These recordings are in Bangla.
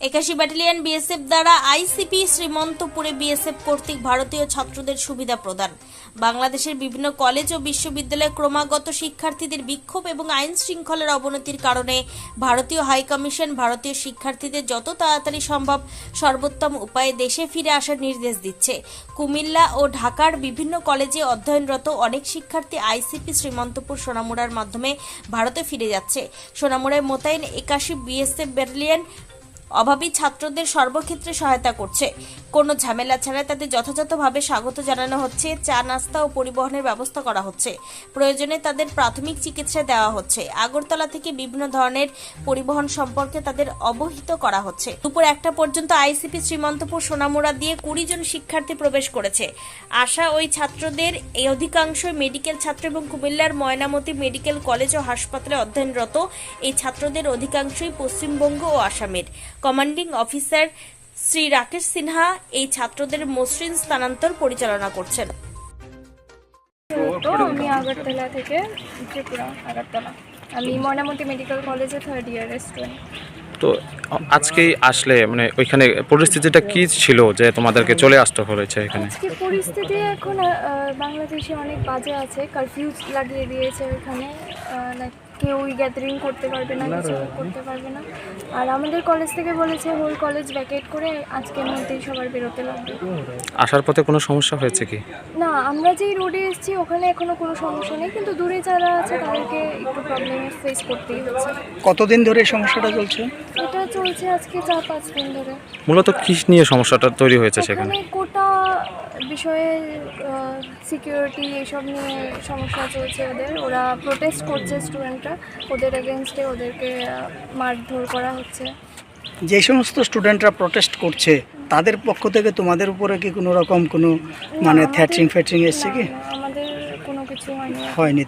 একাশি ব্যাটালিয়ন বিএসএফ দ্বারা আইসিপি শ্রীমন্তপুরে বিএসএফ কর্তৃক ভারতীয় ছাত্রদের সুবিধা প্রদান। বাংলাদেশের বিভিন্ন কলেজ ও বিশ্ববিদ্যালয়ে ক্রমাগত শিক্ষার্থীদের বিক্ষোভ এবং আইন শৃঙ্খলার অবনতির কারণে ভারতীয় হাইকমিশন ভারতীয় শিক্ষার্থীদের যত তাড়াতাড়ি সম্ভব সর্বোত্তম উপায়ে দেশে ফিরে আসার নির্দেশ দিচ্ছে। কুমিল্লা ও ঢাকার বিভিন্ন কলেজে অধ্যয়নরত অনেক শিক্ষার্থী আইসিপি শ্রীমন্তপুর সোনামুড়ার মাধ্যমে ভারতে ফিরে যাচ্ছে। সোনামুড়ায় মোতায়েন একাশি বিএসএফ ব্যাটালিয়ন অভাবী ছাত্রদের সর্বক্ষেত্রে সহায়তা করছে। কোনো ঝামেলা ছাড়াই তাদের যথাযথভাবে স্বাগত জানানো হচ্ছে, চা, নাস্তা ও পরিবহনের ব্যবস্থা করা হচ্ছে। প্রয়োজনে তাদের প্রাথমিক চিকিৎসা দেওয়া হচ্ছে। আগরতলা থেকে বিভিন্ন ধরনের পরিবহন সম্পর্কে তাদের অবহিত করা হচ্ছে। দুপুর একটা পর্যন্ত আইসিপি শ্রীমন্তপুর সোনামুড়া দিয়ে কুড়ি জন শিক্ষার্থী প্রবেশ করেছে। আশা, ওই ছাত্রদের এই অধিকাংশ মেডিকেল ছাত্র এবং কুমিল্লার ময়নামতি মেডিকেল কলেজ ও হাসপাতালে অধ্যয়নরত। এই ছাত্রদের অধিকাংশই পশ্চিমবঙ্গ ও আসামের। কমান্ডিং অফিসার শ্রী রাকেশ সিনহা এই ছাত্রদের মসৃণ স্থানান্তর পরিচালনা করছেন। তো আমি আগরতলা থেকে ত্রিপুরা আগরতলা। আমি ময়নামতি মেডিকেল কলেজে থার্ড ইয়ারের স্টুডেন্ট তো আজকেই আসলে মানে ওইখানে পরিস্থিতিটা কি ছিল যে তোমাদেরকে চলে আসতে হয়েছে এখানে? আজকে পরিস্থিতি এখন বাংলাদেশে অনেক বাজে আছে কারফিউ লাগিয়ে দিয়েছে ওইখানে লাইক কেউই গ্যাদারিং করতে পারবে না কিছু করতে পারবে না। আর আমাদের কলেজ থেকে বলেছে হোল কলেজ ব্যাকেট করে আজকের মধ্যেই সবার বেরোতে লাগবে। আসার পথে কোনো সমস্যা হয়েছে কি? না আমরা যেই রোডে এসেছি ওখানে এখনও কোনো সমস্যা নেই কিন্তু দূরে যারা আছে তাদেরকে একটু প্রবলেম ফেস করতেই হচ্ছে। কতদিন ধরে এই সমস্যাটা চলছে? এটা চলছে আজকে চার পাঁচ দিন ধরে। মূলত কি নিয়ে সমস্যাটা তৈরি হয়েছে সেখানে? কোটা বিষয়ে সিকিউরিটি এসব নিয়ে সমস্যা চলছে ওদের। ওরা প্রোটেস্ট করছে স্টুডেন্টরা ওদের এগেনস্টে ওদেরকে মারধর করা হচ্ছে। যে সমস্ত স্টুডেন্টরা প্রটেস্ট করছে তাদের পক্ষ থেকে তোমাদের উপরে কি কোনো রকম কোনো মানে থ্যাটরিং ফ্যাটরিং এসছে কি? আমাদের কোনো কিছু হয়নি। হয়নি।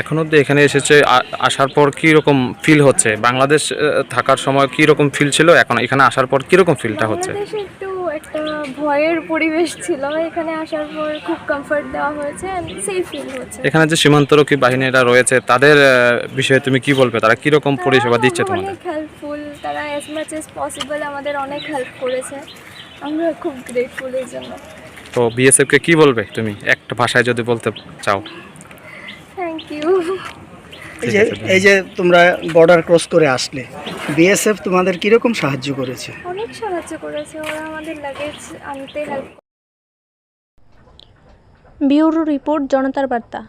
এখন অব্দি এখানে এসেছে আসার পর কি রকম ফিল হচ্ছে? বাংলাদেশ থাকার সময় কি রকম ফিল ছিল? এখন এখানে আসার পর কি রকম ফিলটা হচ্ছে একটু একটা ভয়ের পরিবেশ ছিল। এখানে আসার পর খুব কমফর্ট দেওয়া হয়েছে সেফ ফিল হচ্ছে। এখানে যে সীমান্তরক্ষী বাহিনীরা রয়েছে তাদের বিষয়ে তুমি কি বলবে? তারা কি রকম পরিষেবা দিচ্ছে তোমাদের? অনেক হেল্পফুল তারা অ্যাজ মাচ এস পসিবল আমাদের অনেক হেল্প করেছে। আমরা খুব গ্রেটফুল এর জন্য। তো বিএসএফকে কি বলবে তুমি? একটা ভাষায় যদি বলতে চাও। থ্যাংক ইউ এই যে এই যে তোমরা বর্ডার ক্রস করে আসলে বিএসএফ তোমাদের কীরকম সাহায্য করেছে? অনেক সাহায্য করেছে ওরা আমাদের লাগেজ আনতে হেল্প ব্যুরো রিপোর্ট জনতার বার্তা।